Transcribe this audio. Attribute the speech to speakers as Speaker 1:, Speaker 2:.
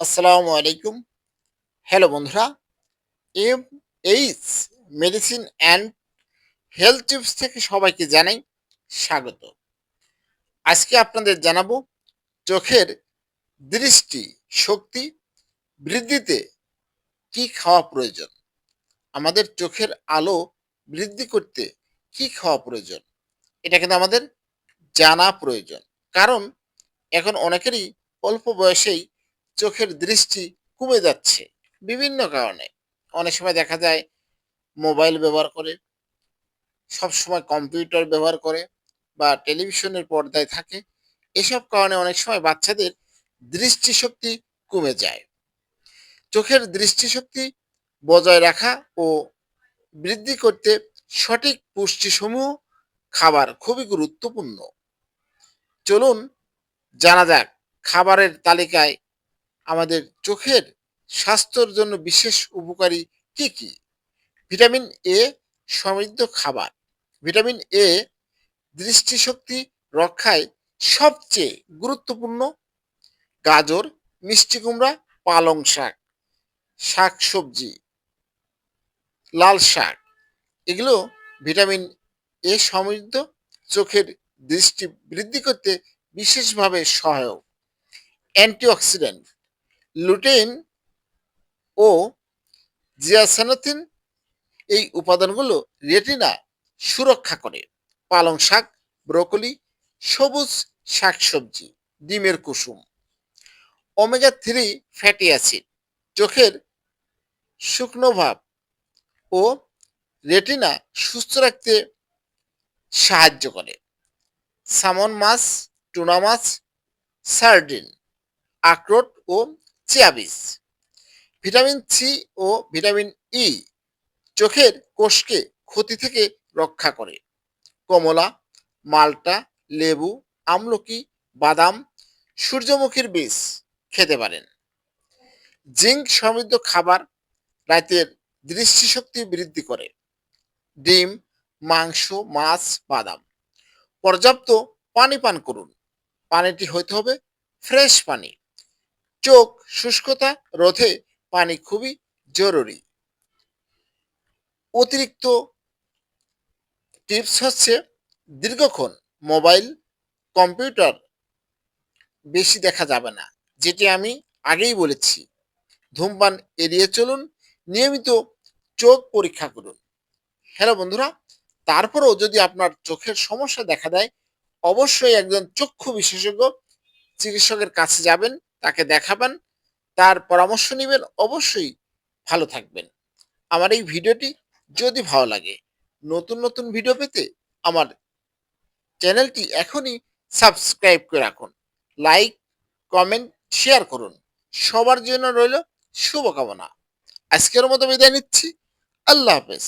Speaker 1: আসসালামু আলাইকুম। হ্যালো বন্ধুরা M H medicine and health tips থেকে সবাইকে জানাই স্বাগত। আজকে আপনাদের জানাব চোখের দৃষ্টি শক্তি বৃদ্ধিতে কি খাওয়া প্রয়োজন? আমাদের চোখের আলো বৃদ্ধি করতে কি খাওয়া প্রয়োজন? এটা কিন্তু আমাদের জানা প্রয়োজন। কারণ এখন অনেকেরই অল্প বয়সেই চোখের দৃষ্টি কমে যাচ্ছে বিভিন্ন কারণে। অনেক সময় দেখা যায় মোবাইল ব্যবহার করে, সব সময় কম্পিউটার ব্যবহার করে বা টেলিভিশনের পর্দায় থাকে, এসব কারণে অনেক সময় বাচ্চাদের দৃষ্টিশক্তি কমে যায়। চোখের দৃষ্টিশক্তি বজায় রাখা ও বৃদ্ধি করতে সঠিক পুষ্টিসমূহ খাবার খুবই গুরুত্বপূর্ণ। চলুন জানা যাক, খাবারের তালিকায় আমাদের চোখের স্বাস্থ্যের জন্য বিশেষ উপকারী কি কি? ভিটামিন এ সমৃদ্ধ খাবার। ভিটামিন এ দৃষ্টিশক্তি রক্ষায় সবচেয়ে গুরুত্বপূর্ণ। গাজর, মিষ্টি কুমড়া, পালং শাক শাক সবজি লাল শাক। এগুলো ভিটামিন এ সমৃদ্ধ, চোখের দৃষ্টি বৃদ্ধি করতে বিশেষভাবে সহায়ক। অ্যান্টিঅক্সিডেন্ট লুটেইন ও জিয়াসানাথিন এই উপাদানগুলো রেটিনা সুরক্ষা করে। পালং শাক, ব্রোকলি, সবুজ শাকসবজি, ডিমের কুসুম। ওমেগা থ্রি ফ্যাটি অ্যাসিড চোখের শুকনো ভাব ও রেটিনা সুস্থ রাখতে সাহায্য করে। সামন মাছ টুনা মাছ সার্ডিন আখরোট ও চিয়াবিজ ভিটামিন সি ও ভিটামিন ই চোখের কোষকে ক্ষতি থেকে রক্ষা করে। কমলা, মালটা, লেবু, আমলকি, বাদাম, সূর্যমুখীর বীজ খেতে পারেন। জিঙ্ক সমৃদ্ধ খাবার রাতের দৃষ্টিশক্তি বৃদ্ধি করে। ডিম, মাংস, মাছ, বাদাম। পর্যাপ্ত পানি পান করুন। পানিটি হইতে হবে ফ্রেশ পানি। চোখ শুষ্কতা, রোধে পানি খুবই জরুরি। অতিরিক্ত টিপস হচ্ছে, দীর্ঘক্ষণ মোবাইল, কম্পিউটার বেশি দেখা যাবে না, যেটি আমি আগেই বলেছি। ধূমপান এড়িয়ে চলুন, নিয়মিত চোখ পরীক্ষা করুন। হ্যালো বন্ধুরা, তারপরেও যদি আপনার চোখের সমস্যা দেখা দেয়, অবশ্যই একজন চক্ষু বিশেষজ্ঞ চিকিৎসকের কাছে যাবেন। তাকে দেখাবেন, তার পরামর্শ নেবেন, অবশ্যই ভালো থাকবেন। আমার এই ভিডিওটি যদি ভালো লাগে, নতুন নতুন ভিডিও পেতে আমার চ্যানেলটি এখনই সাবস্ক্রাইব করে রাখুন। লাইক, কমেন্ট, শেয়ার করুন। সবার জন্য রইল শুভকামনা। আজকের মতো বিদায় নিচ্ছি। আল্লাহ হাফেজ।